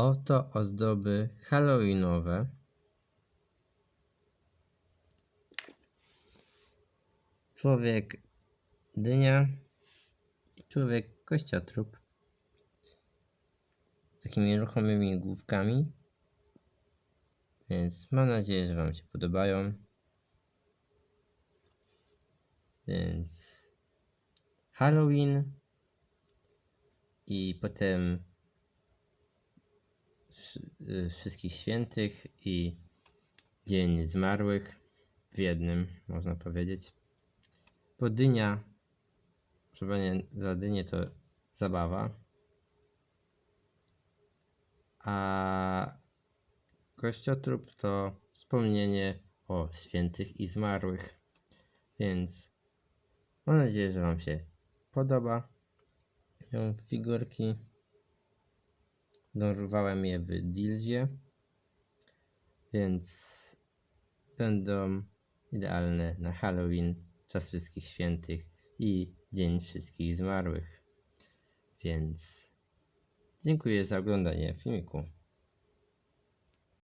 Oto ozdoby halloweenowe. Człowiek dynia i człowiek kościotrup. Z takimi ruchomymi główkami. Więc mam nadzieję, że Wam się podobają. Więc Halloween i potem Wszystkich Świętych i Dzień Zmarłych w jednym, można powiedzieć. Bo dynia, przebranie za dynię to zabawa, a kościotrup to wspomnienie o świętych i zmarłych. Więc mam nadzieję, że Wam się podoba. Figurki. Dorwałem je w Dilzie, więc będą idealne na Halloween, czas wszystkich świętych i Dzień Wszystkich Zmarłych. Więc dziękuję za oglądanie filmiku.